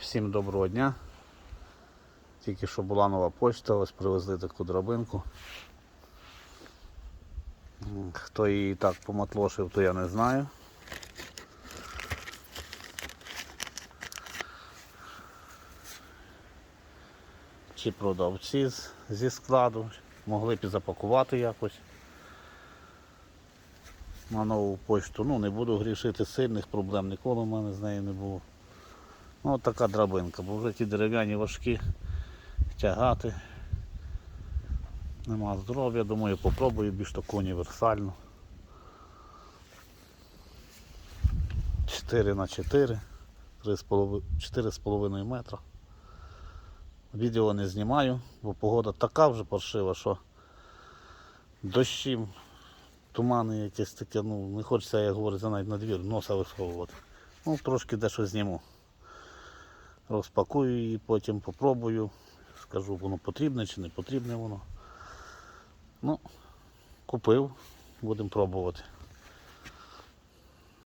Всім доброго дня. Тільки що була нова почта, ось привезли таку драбинку. Хто її так поматлошив, то я не знаю. Чи продавці зі складу могли б запакувати якось на нову почту. Ну, не буду грішити сильних проблем, ніколи в мене з нею не було. Ну, от така драбинка, бо вже ті дерев'яні важкі тягати. Нема здоров'я, думаю, попробую більш таку універсальну. 4 на 4 4,5 метра. Відео не знімаю, бо погода така вже паршива, що дощі, тумани якісь таке, ну не хочеться, як говориться, навіть на двір носа висовувати. Ну, трошки дещо зніму. Розпакую її, потім попробую. Скажу, воно потрібне чи не потрібне воно. Ну, купив, будемо пробувати.